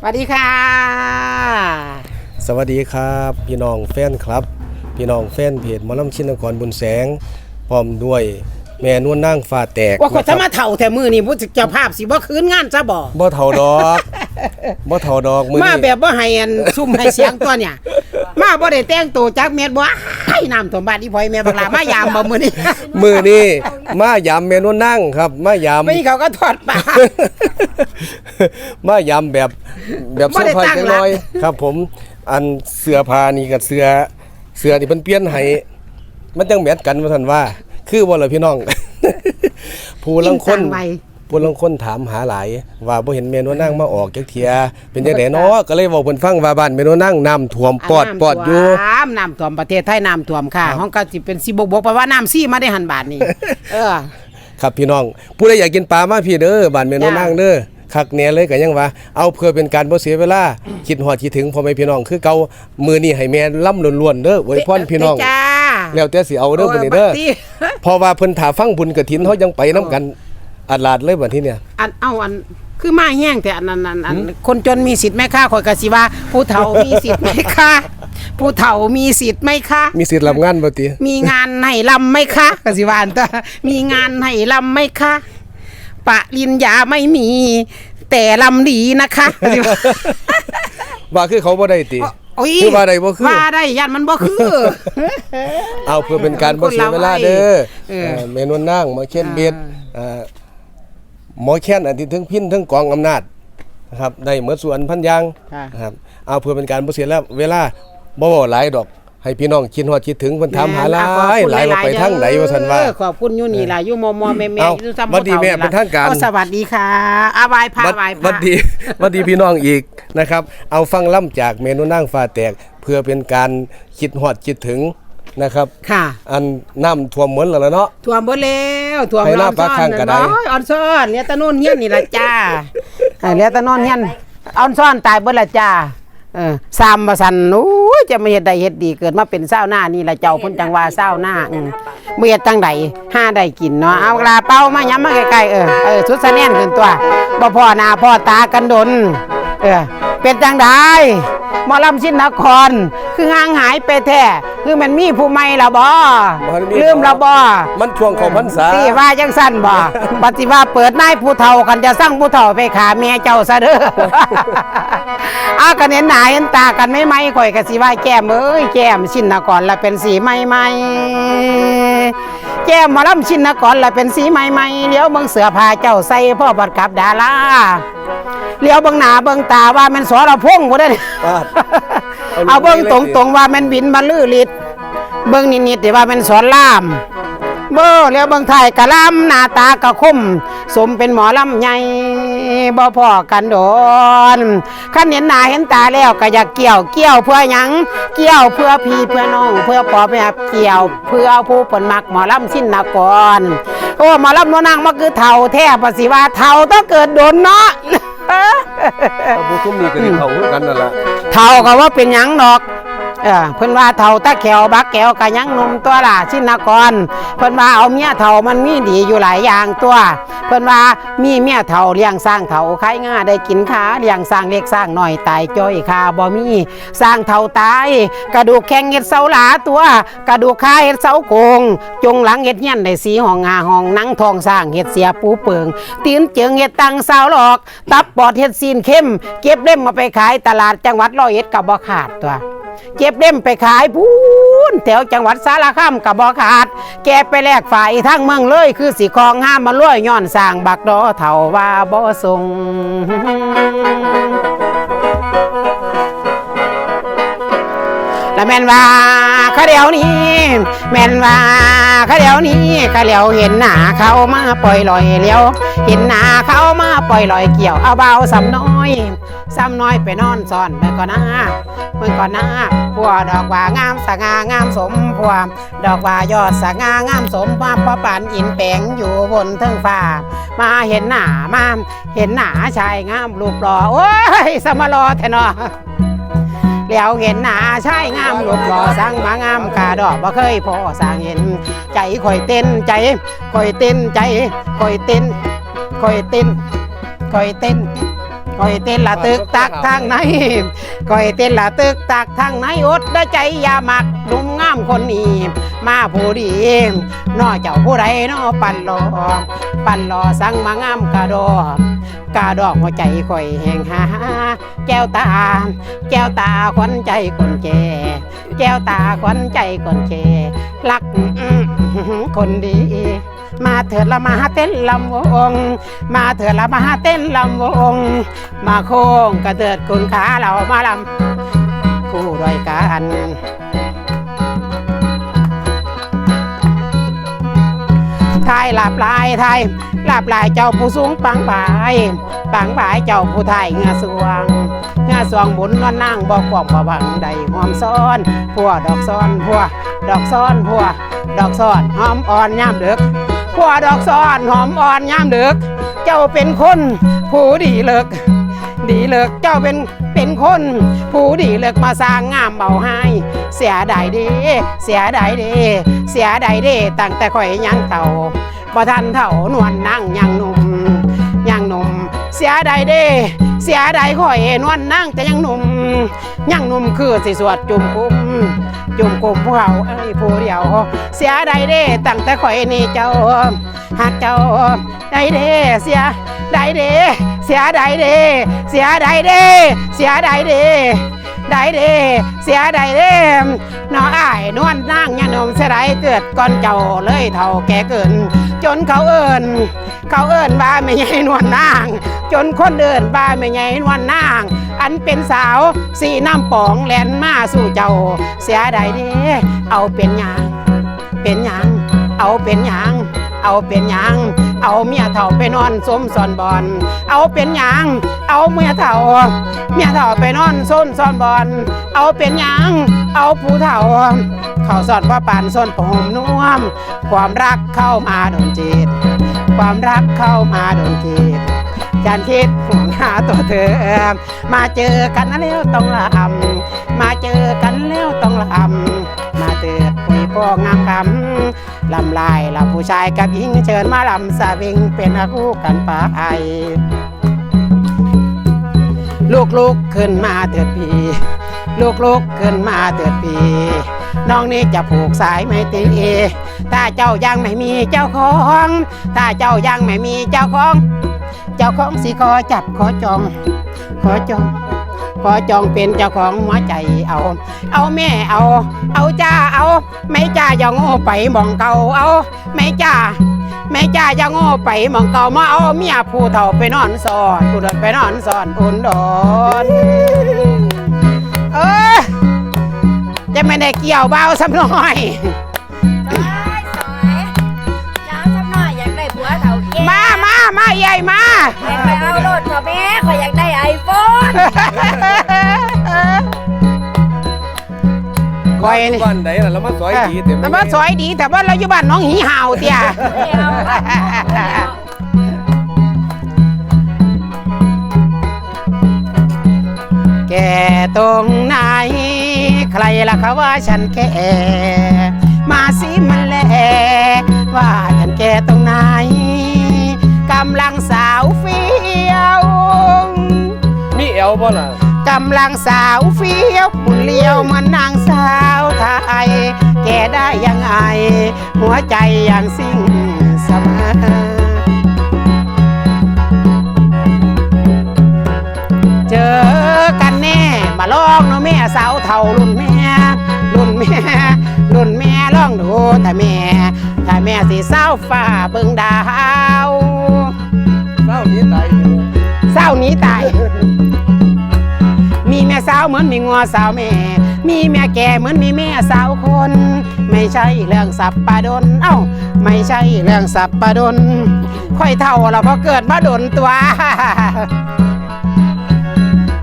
สวัสดีค่ะ สวัสดีครับ พี่น้องแฟนครับ พี่น้องแฟนเพจหมอลำชินกรบุญแสง พร้อมด้วยแม่นวลนางฟ้าแตกว่าคนนะคถ้ารับมาเถ่าแต่มือนี่ผู้เจ้าภาพสิบ่คืนงานซะบ่บ่เท่าดอกบ่เท่าดอกมือมานี้แบบบ่ให้อันซุ่มให้เสียงตัวเนี่ย มาบ่ได้แต่งตัวจักเม็ดบ่ไอ้น้ำท่วมบ้านอีพ่อยแม่บักหลามายามบ่มื้อนี้มือนี้มายามแม่นวลนางครับ มายามไม่เขาก็ทอดปลา มายามแบบแบบบ่เสื้อได้ผ้าตั้งจังหลัก น้อยครับ ผม อันเสื้อผ้านี่กับเสื้อเสื้อนี่เพิ่นเปลี่ยนให้มันจังแมทกันว่าซั่นว่า คือบ่ล่ะพี่น้อง ผู้ลังคนยิ่ต่าไว้ ผู้ลางคนถามหาหลาย ว่าบ่เห็นเมนูนั่งมาออกจักเทีย เป็นจังไดเนาะก็เลยเว้าเพิ่นฟังว่าบ้านเมนูนั่งน้ำท่วมปอดปอดอยู่ น้ำน้ำท่วมประเทศไทยน้ำท่วมค่ะห้องก็สิเป็นสิบกบกเพราะว่าน้ำซี่มาได้หันบาทนี่เออ ครับพี่น้อง ผู้ใดอยากกินปลามาพี่เด้อบ้านเมนูจ้านั่งเด้อคักแหน่เลยก็ยังว่าเอาเพื่อเป็นการบ่เสียเวลาคิดฮอดคิดถึงพ่อแม่พี่น้องคือเก่ามื้อนี้ให้แม่ล่ำล้วนๆเด้ออวยพรพี่น้องจ้าแล้วแต่สิเอาเด้อบัดนี้เด้อโยบัดนี้เพราะว่าเพิ่นถ้าฟังบุญกฐินเฮายังไปนํกัน อัดลาดเลยบัดนี้เนี่ย อันเอาอันคือมาแห้งแต่อันนั้นอันอันคนจนมีสิทธิ์ไหมคะข่อยก็สิว่าผู้เฒ่ามีสิทธิ์ไหมคะผู้เฒ่ามีสิทธิ์ไหมคะมีสิทธิ์รับงานบ่ติมีงานให้ลำไหมคะก็สิว่าอันตัวมีงานให้ลำไหมคะปะริญญาไม่มี แต่ลำดีนะคะก็สิว่าว่าคือเขาบ่ได้ติโอ้ยคือว่าได้บ่คือว่าได้ยันมันบ่คือ เอาเพื่อเป็นการบ่เสียเวลาเด้อเออเอ่อเมนูนั่งหมอเช่นเบ็ดเอ่อ หมอแค้นอันที่ถึงพินถึงกองอำนาจนะครับได้เหมือนส่วนพันอยางค่ะ นะครับเอาเพื่อเป็นการบ่เสียแล้วเวลาบ่เว้าหลายดอก ให้พี่น้องคิดฮอดคิดถึงเพิ่นถามหาหลาขอบยคุณหลายว่าไปทางไหนว่าซั่นว่า เออขอบคุณอยู่นี่ล่ะอยู่มอมอแม่แม่เอ้าอยู่ซ้ำหวัดดีแม่เป็นทางการโอ้สวัสดีค่ะอาวายพาวัดวายพา วัดดีวัดดีพี่น้องอีกนะครับ เอาฟังล่ำจากเมนูนั่งฟ้าแตก เพื่อเป็นการคิดฮอดคิดถึงนะครับ ค่ะ อันน้ำท่วมเหมือนแล้วล่ะเนาะถ่วมบ่แล้ วถ่วมให้ลาออนปลาซ่อข้านงก็ได้โอ้ยออนซ่อนเหลียตะนู่นเฮียนนี่ล่ะจ้าเออเหลียตะนอนเฮียนออนซ่อนตายเบิดละจ้าเออซามบ่สันโอ้ยจะมาเฮ็ดได้เฮ็ดดีเกิดมาเป็นเศร้าวหน้านี่ล่ะเจ้าเพิ่นจังว่าเศร้าวหน้าอืมบ่เฮ็ดจังใดห้าได้กินเนาะเอากระเป๋ามาย้ำมาใกล้ๆเออเออสุดสะแน่นขึ้นตัวบ่พ่อหน้าพ่อตากันดนเออ เป็นจังไดหมอลำชินนคร คือห่างหายไปแท้คือมันมีผู้ใหม่ละบ่บ่ทันมี ลืมละบ่มันช่วงของพรรษาสิว่าจังสั้นบ่ ปฏิว่าเปิดนายผู้เฒ่ากันจะสร้างผู้เฒ่าไปขาแม่เจ้าซะเด้อ อากันเห็นหน้าเห็นตากันไม่ไหมข่อยก็สิว่าแก้มเอ้ยแก้มชินนครละเป็นสีใหม่ๆแก้มหมอลำชินนครละเป็นสีใหม่ๆเดี๋ยวเบิ่งเสือผ้าเจ้าใส่พ่อบัดกับดารา เลี้ยวเบิ่งหน้าเบิ่งตาว่ามันสรพงษ์บ่ได้อปาดเอาเบิ่งตรงๆว่ามันบินมาลือลิดเบิ่งนิดๆแต่ว่ามันสอนล่าม เบ้อแล้วเบิ่งถ่ายกะลำหน้าตากะคมสมเป็นหมอลำใหญ่บ่พอกันโดนคันเห็นหน้าเห็นตาแล้วก็อยากเกี่ยวเกี่ยวเพื่อหยังเกี่ยวเพื่อพี่เพื่อน้องเพื่อปอเพื่อเกี่ยวเพื่อผู้เปิ่นมักหมอลำสิ้นนกรโอ้หมอลำโนนางมันคือเท่าแท้ปะสิว่าเท่าต้องเกิดโดนเนาะ ถ้าผู้ซุ่มนี่ก็สิเข้าคือกันนั่นล่ะเท่าก็ว่าเป็นหยังดอก เออเพิ่นว่าเท่าตะแขวบักแขวกะยังหนุ่มตัวล่ะชินกรเพิ่นว่าเอาเมียเท่ามันมีดีอยู่หลายอย่างตัว เพิ่นว่ามีเมียเท่าเลี้ยงสร้างเท่าขายง่าได้กินขาเลี้ยงสร้างเล็กสร้างหน้อยตายจ้อยคาบ่มีสร้างเท่าตายกระดูกแข็งเฮ็ดเสาหลาตัว กระดูกขาเฮ็ดเสาโกง จงหลังเฮ็ดเฮียนได้สีห้องงาห้องนังทองสร้างเฮ็ดเสียปูเปิงตีนเจิงเฮ็ดตังสาวหลอก ตับปอดเฮ็ดซีนเข้ม เก็บเล่มมาไปขายตลาดจังหวัดร้อยเอ็ดก็บ่ขาดตัว เก็บเล่มไปขายพูนแถวจังหวัดสารคามกับบ่ขาด แกไปแลกฝ่ายทั้งเมืองเลยคือสีคองห้ามมาล่วยย้อนสร้างบักดอเถาว่าบ่ทรง และแม่นว่าเขาเดียวนี้ แม่นว่าเขาเดียวนี้เขาเดียวเห็นหน้าเขามาปล่อยลอยเลี้ยว เห็นหน้าเขามาปล่อยลอยเกี่ยวเอาเบาสำน้อยสำน้อยไปนอนซ่อนเมื่อก่อนหน้าเมื่อก่อนหน้าพัวดอกว่างามสง่างามสมพัวดอกว่ายอดสง่างามสมว่าพอปานอินแปงอยู่บนเทิงฟ้ามาเห็นหน้ามาเห็นหน้าชายงามรูปหล่อโอ้ยสมารอแทนอ แล้วเห็นหน้าชายงามรูปหล่อสั่งมางามกาดอกบ่เคยพอสั่งเห็น ใจคอยเต้นใจคอยเต้นใจคอยเต้นคอยเต้นคอยเต้นคอยเต้นละตึกตักทางไหนคอยเต้นละตึกตักทางไหนอดได้ใจอย่ามักนุ่มงามคนนี้มาผู้ดีนอเจ้าผู้ใดนอปั่นรอปั่นรอสั่งมางามกระดอ กาดอกหัวใจคอยแห่งหาแก้วตา แก้วตาขวัญใจคนแก่แก้วตาขวัญใจคนแก่รักคนดี มาเถิดละมาเต้นลำวง มาเถิดละมาเต้นลำวง มาโค้งกระเติดคุณขาเรามาลำคู่ด้วยกัน ทายหลับลายทยหลับลายเจ้าผู้สูงปังผายปังผายเจ้าผู้ไทยเงาสวงเงาสวงบุญนวลนั่งบอกความบ่บังใดหอมซ้อนพัวดอกซ้อนพัวดอกซ้อนพัวดอกซ้อนหอมอ่อนยามเดึกพัวดอกซ้อนหอมอ่อนยามเดึกเจ้าเป็นคนผู้ดีเลิกดีเลิกเจ้าเป็น คน ผู้ดีเลิกมาสร้างงามเบาให้ เสียดายเดีเสียดายเดีเสียดายเดีตั้งแต่ข่อยยังเต่าบ่ทันเท่านวลนั่งยังหนุ่มยังหนุ่มเสียดายเด้เสียดายข่อยนวลนั่งแต่ยังหนุ่มยังหนุ่มคือสิสวดจุ่มกุ้มจุ่มกุมผู้เขาเอ้ผู้เดียว เสียดายเด้ตั้งแต่ข่อยนี่เจ้าหักเจ้าได้เด้เสียได้เด้ เสียดายเด้เสียดายเด้เสียดายเด้ได้เด้เสียดายเด้น้ออ้ายนวลนั่งยันมเสียดายเกิดก่อนเจ้าเลยเท่าแก่เกิน จนเขาเอิญเขาเอิญว่าไม่ใหญ่นวลนาง จนคนเดินว่าไม่ใหญ่นวลนาง อันเป็นสาวสีน้ำปองแลนมาสู่เจ้า เสียดายเด้เอาเป็นหยังเป็นหยังเอาเป็นหยังเอาเป็นหยัง เอาเมียเฒ่าไปนอนสมสอนบอน เอาเป็นหยังเอาเมียเฒ่า เมียเฒ่าไปนอนส้นซอนบอน เอาเป็นหยังเอาผู้เฒ่าเขาสอนว่าปานส้นผมนุ่มความรักเข้ามาโดนจิต ความรักเข้ามาโดนจิตฉันคิดห่วงหาตัวเธอ มาเจอกันแล้วต้องลำมาเจอกันแล้วต้องลำมาเตือคุยพองามคำ ลำลายลำผู้ชายกับหญิงเชิญมาลำสาวิงเป็นคู่กันไปลูกลุกขึ้นมาเถิดพี่ลูกลุกขึ้นมาเถิดพี่น้องนี่จะผูกสายไม่ตีถ้าเจ้ายังไม่มีเจ้าของ ถ้าเจ้ายังไม่มีเจ้าของ เจ้าของสิขอจับขอจอง ขอจอง ขอจองเป็นเจ้าของหัวใจเอา เอาแม่เอา เอาจ้าเอา ไม่จ้าอย่าโง่ไปมองเก่าเอา ไม่จ้าไม่จ้าอย่าโง่ไปมองเก่ามาเอาเมียผู้เฒ่าไปนอนสอนอุดรไปนอนสอนอุ่นดอนเออจะไม่ได้เกี่ยวเบาสักหน่อย มาใหญ่มาอยากไปเอารถเถอะแม่ขอยอยากได้ไอโฟนคอยนี่ บ้านใดน่ะแล้วมาซอยดีเต็มแต่ว่าสวยดีแต่ว่าเราอยู่บ้านน้องหีห่าวเตี้ยไม่เอาไม่เอาแก่ตรงไหน ใครล่ะเขาว่าฉันแก่ บ่ล่ะกำลังสาวเฟี้ยวหุ่นเลี้ยวเหมือนนางสาวไทยแกได้ยังไง หัวใจยังสิ่งเสมอเจอกันแน่มาลองเนาะแม่สาวเท่ารุ่นแม่รุ่นแม่รุ่นแม่ลองดูถ้าแม่ถ้าแม่สิเศร้าฟ้าเบิ่งดาวเศร้านี้ตายนี่แหละเศร้าหนี้ตายมีแม่ สาวเหมือนมีงัวสาวแม่ มีแม่แก่เหมือนมีแม่สาวคน ไม่ใช่เรื่องสับปะดน เอ้า ไม่ใช่เรื่องสับปะดน ค่อยเท่าเราพอเกิดมาดนตัว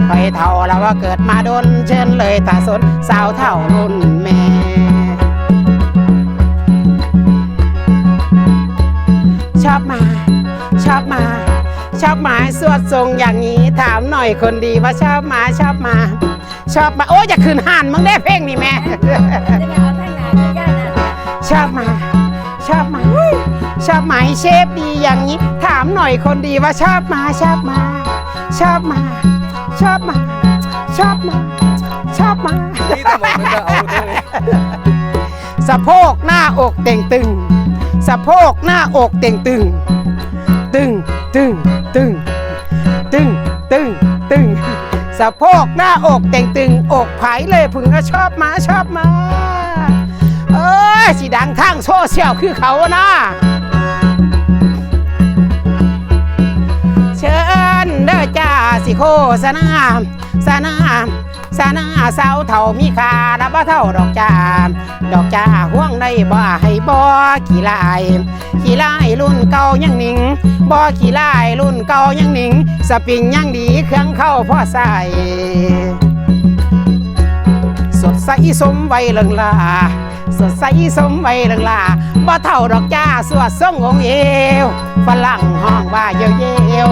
ค่อยเท่าเราว่าเกิดมาดน เชิญเลยตาสนสาวเท่ารุ่นแม่ชอบมา ชอบมา ชอบหมาสวดทรงอย่างนี้ ถามหน่อยคนดีว่าชอบหมาชอบมา ชอบมาโอ้ยอย่าคืนห่านมึงได้เพลงนี่แม่จะไปเอาทางไหนจะย่าน่ะชอบมา ชอบมาชอบไหมเชฟดีอย่างนี้ ถามหน่อยคนดีว่าชอบมาชอบมาชชอบมา ชอบมา ชอบมา ชอบมานี่แต่บอกมันจะเอาเด้อสะโพกหน้าอกเต่งตึง สะโพกหน้าอกเต่งตึง ตึงตึงตึงตึงตึงตึงสะโพกหน้าอกเต่งตึงอกไผเลยพึงก็ชอบมาชอบมาเอ้ยสิดังทางโซเชียลคือเขานะเชิญเด้อจ้าสิโคสนามสนาม สนาสาวเท่ามีคาดับบ่เท่าดอกจ้าดอกจ้าห่วงได้บ่ให้บ่ขี้ลายขี้ลายรุ่นเก่ายังหนิงบ่ขี้ลายรุ่นเก่ายังหนิง สปริงยังดีเครื่องเข้าพ่อใส่สดใสสมไวัยเลิงลาสดใสสมไวัยเลิงลาบ่เท่าดอกจ้าสวดทรงองค์เอวฝรั่งห้องว่าเยเยว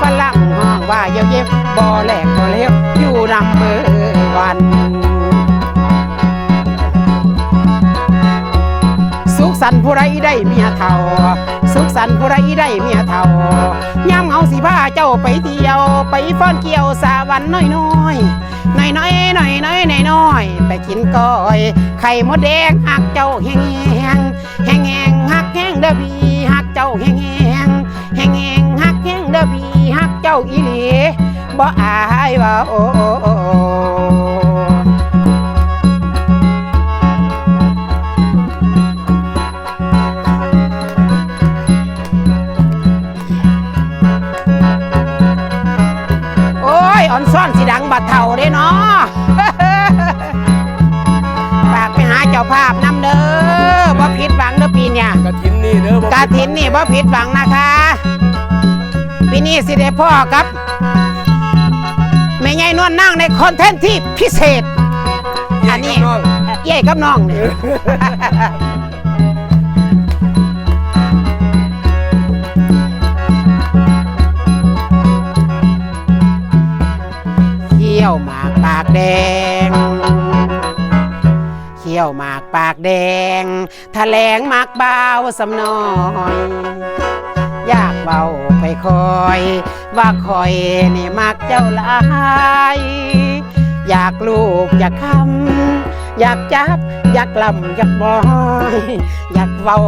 ฝรั่งห้องว่าเยเยวบ่แหลกบ่เลวอยู่นำเบอร์ วัน สุขสันต์ผู้ใดได้เมียเท่า สุขสันต์ผู้ใดได้เมียเท่ายามเอาสิพาเจ้าไปเที่ยว ไปฟ้อนเกี่ยวสาวันน้อยน้อยน้อยน้อยน้อยน้อยน้อยน้อยไปกินก้อย ไข่มดแดงหักเจ้าแห้งแห้งแห้งแห้งหักแห้งเด้อพี่หักเจ้าแห้งแห้งแห้งแห้งหักแห้งเด้อพี่หักเจ้าอีหลีบ่อายว่าโอ้โอ้โอ้โอ้ อนสิดังบัดเท่าเด้เนาะฝากไปหาเจ้าภาพนำเด้อบ่ผิดหวังเด้อปีเนี่ยกระถินนี่เด้อบ่กาถินนี่บ่ผิดหวังนะคะปีนี้สิได้พ่อครับแม่ใหญ่นวลนั่งในคอนเทนต์ที่พิเศษ อันนี้น้องเย่กับน้องเนี่ย แดง เขี้ยวหมากปากแดงแถลงหมากเบาสำน้อยอยากเบาไปคอย ว่าคอยนี่มักเจ้าลายอยากลูกอยากคำอยากจับ อยากลำอยากบอย อยากเว้า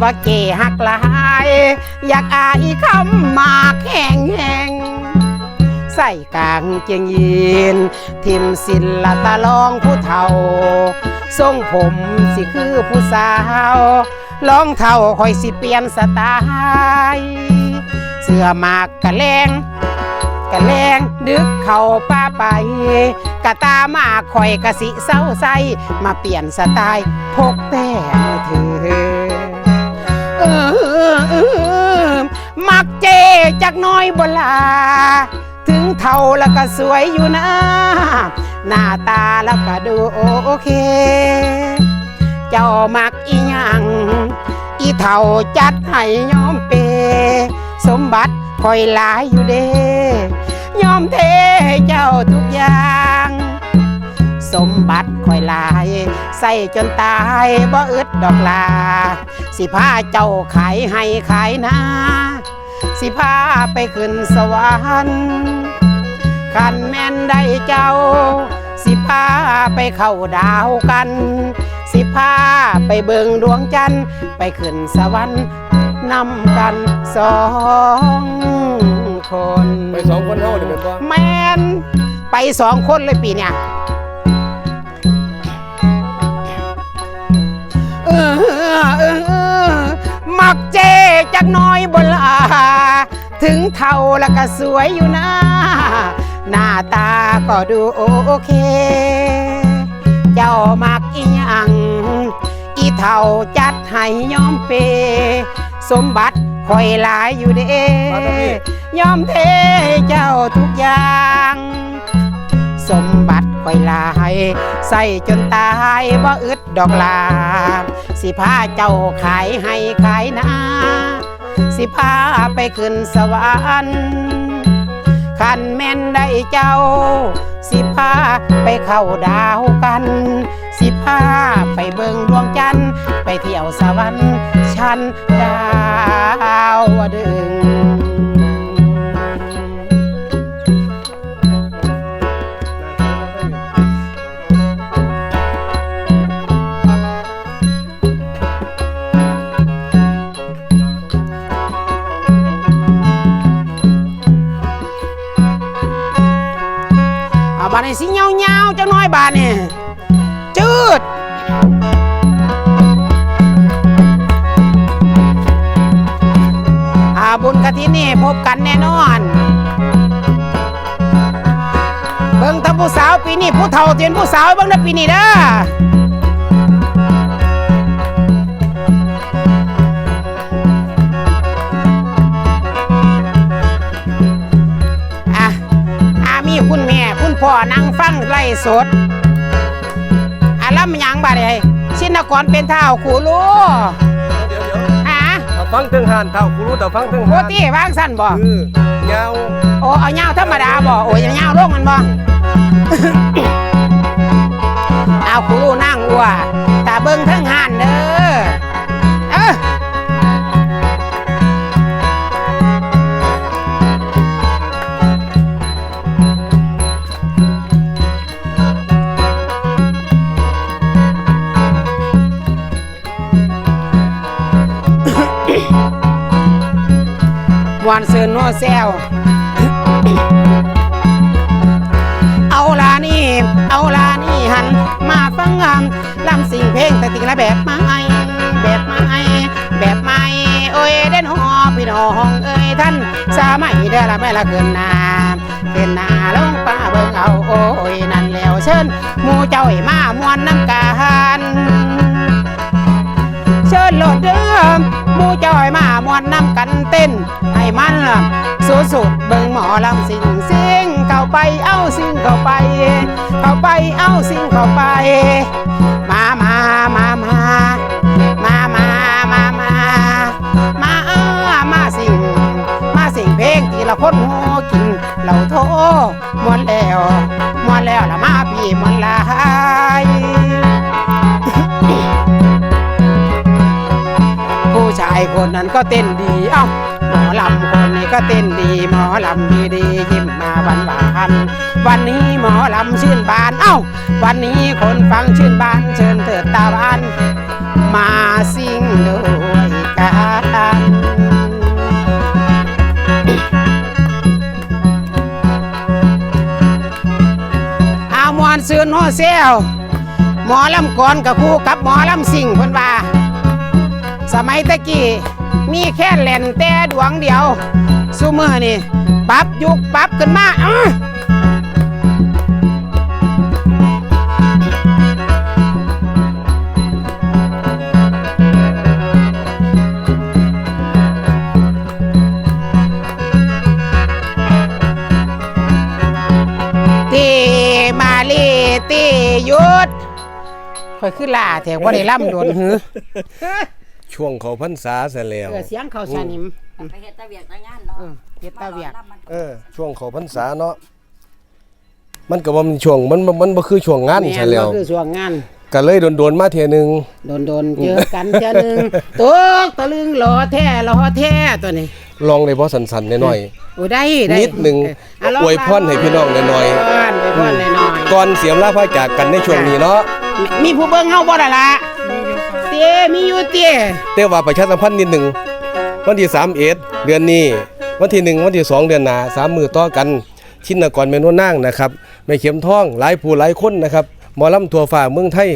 ว่าเกหักลาย อยากอายคำมากแห้งแห้ง ใส่กางเจียงยีน ทิมศิลละตลองผู้เฒ่า ทรงผมสิคือผู้สาวลองเท่าคอยสิเปลี่ยนสไตล์เสื้อมากกะแรงกะแรงดึกเข้าป้าไปกะตามาคอยกะสิเศร้าใสมาเปลี่ยนสไตล์พกแต่มือถือเออเออมักเจจากน้อยบลา เท่าแล้วก็สวยอยู่นะ หน้าตาแล้วก็ดูโอเค เจ้ามักอีหยังอีเท่าจัดให้ยอมเป สมบัติคอยหลายอยู่เด้ยอมเทให้เจ้าทุกอย่าง สมบัติคอยหลาย ใส่จนตายบ่อึดดอกลา สิพาเจ้าขายให้ขายนาสิพาไปขึ้นสวรรค์ ขันแม่นได้เจ้า สิพาไปเข้าดาวกัน สิพาไปเบิงดวงจันทร์ไปขึ้นสวรรค์นำกันสองคน ไปสองคนเฮานี่แม่นบ่แมนไปสองคนเลยปีเนี่ยเออเออเออมักเจจักหน้อยบลา ถึงเท่าแล้วก็สวยอยู่นะ หน้าตาก็ดูโอเค เจ้ามักอีหยังอีเท่าจัดให้ยอมเป สมบัติคอยหลายอยู่เด้มาทางนี้ยอมเทให้เจ้าทุกอย่าง สมบัติคอยหลายใส่จนตายบ่อึดดอกลา สิพาเจ้าขายให้ขายนาสิพาไปขึ้นสวรรค์ ขันแม่นได้เจ้า สิพาไปเข้าดาวกัน สิพาไปเบิงดวงจันทร์ไปเที่ยวสวรรค์ชั้นดาวดึงาดนี้สิเงาเงาๆจังน้อยบาดนี่จืดอาบุญกะทินนี่พบกันแน่นอน เบิ่งถ้งผู้สาวปีนี้ผู้เฒ่าเตียนผู้สาวเบิ่งนะปีนี้เด้อ พ่อนั่งฟังไล่สดอาล่ำหยังบาดเลยชินกรเป็นเท้าขู่ลูเดี๋ยวเดี๋ยวฮะเอาฟังถึงหานเท่ากูรู้แต่ฟังถึงโคหานตี้วางสั้นบ่ คือยาวโอ้เอาเงาธรรมดาบ่โอ้ยเงาลงมันบ่ เอาครูนั่งอัวตาเบิ่งทั้งหันเด้อเออ มวนเสือนัวแซวเอาลานี่ เอาลานี่หัน มาฟังงามลำสิ่งเพลงแต่ติงละแบบไม้แบบไม้แบบไม้โอ้ยเด่นหอพี่น้องเอ้ยท่านสามัยเด้ละแม่ละเกินนาเกินนาลงป้าเบิ่งเอาโอ้ยนั่นแล้วเชิญหมูเจ้าให้มามวนน้ำกานเชิญโหลดเดิม มู่จอยมามวนน้ำกันเต้น ให้มันสุดสุดเบิ่งหมอลำสิ่งสิ่งเข้าไปเอ้าสิ่งเข้าไป เข้าไปเอ้าสิ่งเข้าไป มามามามามามามามามาเอ้ามาสิ่ง มาสิ่งเพลงที่ละคนโหกินเราโทมวนแล้วมวนแล้วละมา คนนั้นก็เต้นดี เอ้าหมอลำคนนี้ก็เต้นดี หมอลำดีดียิ้มมาหวานหวานวันนี้หมอลำชื่นบาน เอ้า วันนี้คนฟังชื่นบาน เชิญเถิดตาบาน มาสิ่งด้วยกันอามวนซืนโฮเซลหมอลำก่อนกับคู่กับหมอลำสิ่งเพิ่นว่า สมัยตะกี้มีแค่แหล่นแต่ดวงเดียวซูมือนี่ปรับยุคปรับขึ้นมาอื้อตีมาลีตียุดค่อยขึ้นล่าแถวว่าได้ล่ำโดนหือ ช่วงเขาพรรษาเสร็จแล้ว เออเสียงเขาสนิม ไปเฮ็ดตะเวียกตะงานเนาะเออเฮ็ดตาเวียก เออ ช่วงเขาพรรษาเนาะมันก็บ่มันช่วงมันมันมันบ่คือช่วงงานแม่ใช่นแล้วก็คือช่วงงานก็เลยโดนๆมาเทียหนึงโดนโดนๆเจอกันเจอหนึ่งตกตะลึงหล่อแท้หล่อแท้ตัวนี้ลองได้บ่สันๆหน่อยโอ้ได้ได้นิดหนึ่งเะลงอวยพรให้พี่น้องหน่อยๆ อวยพรอวยพรหน่อยๆ ก่อนเสียมลาพาจากกันในช่วงนี้เนาะๆมีผู้เบิ่งเฮาบ่ล่ะล่ะเต้มีอยู่เต้แต่ว่าประชาสัมพันธ์นิดหนึ่งวันที่3เอ็ดเดือนนี้ วันที่หนึ่งวันที่สองเดือนหน้าสามมือต่อกันชินกรเมนวนนางนะครับแม่เข็มทองหลายผู้หลายคนนะครับหมอลำทั่วฟ้าเมืองไทย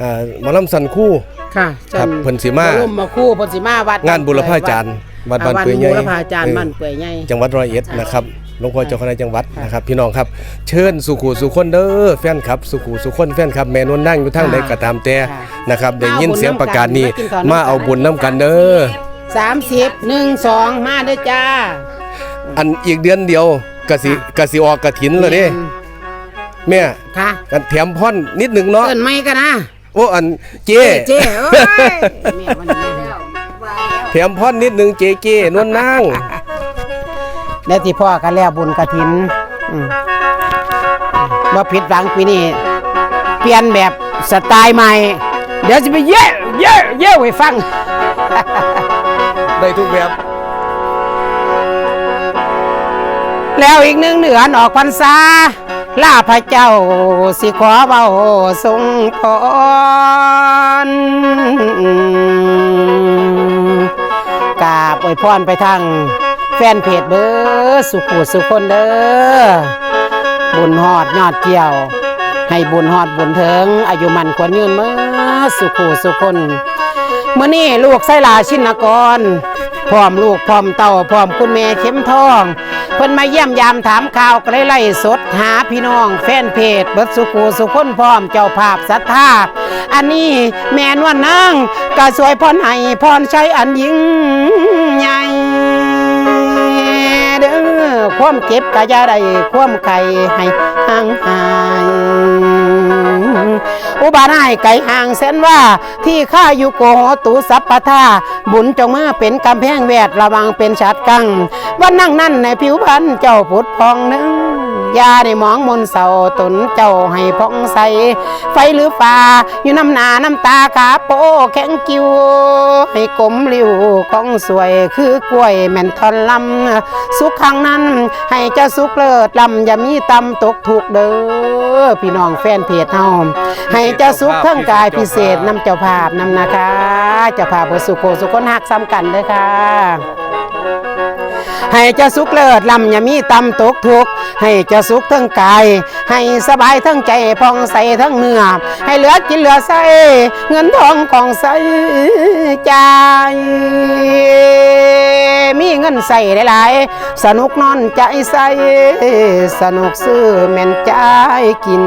อ่าหมอลำสันคู่ค่ะครับเพิ่นสิมาร่วมมาคู่เพิ่นสิมาวัดงานบุรพาจารย์วัดบ้านเปื่อยใหญ่บุรพาจารย์บ้านเปื่อยใหญ่จังหวัดร้อยเอ็ดนะครับ หลวงพ่อเจ้าคณะจังหวัดนะครับพี่น้องครับเชิญสุขูสุคนเด้อแฟนครับสุขูสุคนแฟนครับแม่นวลนั่งอยู่ทางใดก็ตามแต่นะครับได้ยินเสียงประกาศนี้มาเอาบุญน้ำกันเด้อ30 1 2มาเด้อจ้า อันอีกเดือนเดียวกสิกสิออกกระถินเลยเด้แม่ค่ะกันแถมพ่อนนิดหนึ่งเนาะเอิ้นไม่กันนะโอ้อันเจเจ้เอ้ยแม่วันนี้แล้วว่าแล้วแถมพ่อนนิดหนึ่งเจเจนวลนา งได้ที่พ่อกันแล้วบุญกระถินอืมบ่ผิดหวังปีนี้เปลี่ยนแบบสไตล์ใหม่ เดี๋ยวจะไปเย่เย่เย่ให้ฟัง ได้ทุกแบบ แล้วอีกหนึ่งเดือนออกพรรษาลาพระเจ้าสิขอเบาทรงพรกราบอวยพรไปทางแฟนเพจเบอร์สุขุสุคนเด้อบุญฮอดยอดเกี่ยว ให้บุญฮอดบุญเถิง อายุมันควรยืนเมื่อสุขูสุคนเมื่อนี้ลูกไส้ลาชินกรพร้อมลูกพร้อมเต่าพร้อมคุณแม่เข็มทองเพิ่นมาเยี่ยมยามถามข่าวไกลยไล่สดหาพี่น้อง แฟนเพจเบิดสุขูสุคนพร้อมเจ้าภาพศรัทธาอันนี้แม่นวลนางก็สวยพรให้พรใช้อันยิ่งใหญ่ ความเก็บกะยาได้ความไข่ให้ห่างหายอุบาทายไก่ห่างเส้นว่า ที่ข้าอยู่โกหตูสัพพทาบุญจงมาเป็นกำแพงแวดระวังเป็นชัดกังวันนั่งนั่นในผิวพันเจ้าผุดพองนึง ยาได้มองมนเสาตนเจ้าให้พองใส ไฟหรือฟ้าอยู่น้ำหนาน้ำตาขาโปแข็งกิ้วให้กลมริ้วของสวยคือกล้วยแม่นทอนลำสุขข้งนั้นให้เจ้าสุขเลิศลำอย่ามีตำตกถูกเด้อพี่น้องแฟนเพจเฮาให้เจ้าสุขทั้งกายพิเศษนำเจ้าภาพนำนะคะ เจ้าภาพเบอสุโคสุคนหักซ้ำกันเด้อค่ะ ให้เจ้าสุขเลิศลำอย่ามีตำตกทุก ให้เจ้าสุขทั้งกาย ให้สบายทั้งใจพองใสทั้งเนื้อ ให้เหลือกินเหลือใสเงินทองของใสใจมีเงินใส่หลายๆ สนุกนอนใจใสสนุกซื้อแม่นใจกิน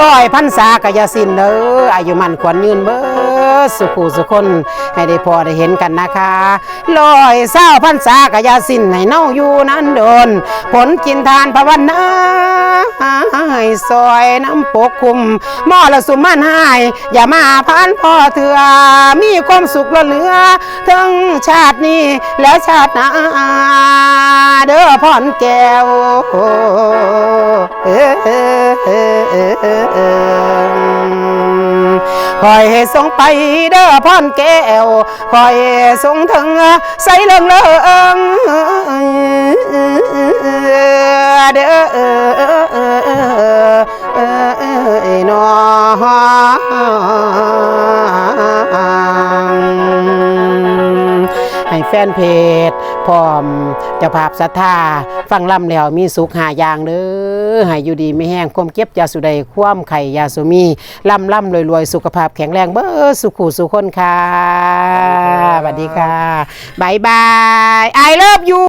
ร้อยพันษากะยาสินเด้ออายุมันควรยืนเบิ ดสุขูสุคน ให้ได้พอได้เห็นกันนะคะร้อยเศร้าพันษากะยาสินให้เน่าอยู่นั้นโดน ผลกินทานภาวนาให้ซอยน้ำปกคุมมอละสุมันหาย อย่ามาพานพ่อเถื่อมีความสุขเหลือทั้งชาตินี้และชาติหน้าเด้อพ่อนแก้ว คอยส่งไปเด้อพ่อนแก้วคอยส่งถึงใส่เรื่องเลิงเด้อนองให้แฟนเพจพร้อม เจ้าภาพศรัทธาฟังล่ำแล้วมีสุขหายางเด้อหายอยู่ดีไม่แห้งความเก็บยาสุใดความไข่ยาสุมีล่ำล่ำรวยรวยสุขภาพแข็งแรงเบ้อสุขูสุขคนค่ะสวัสดีค่ะบายบาย I love you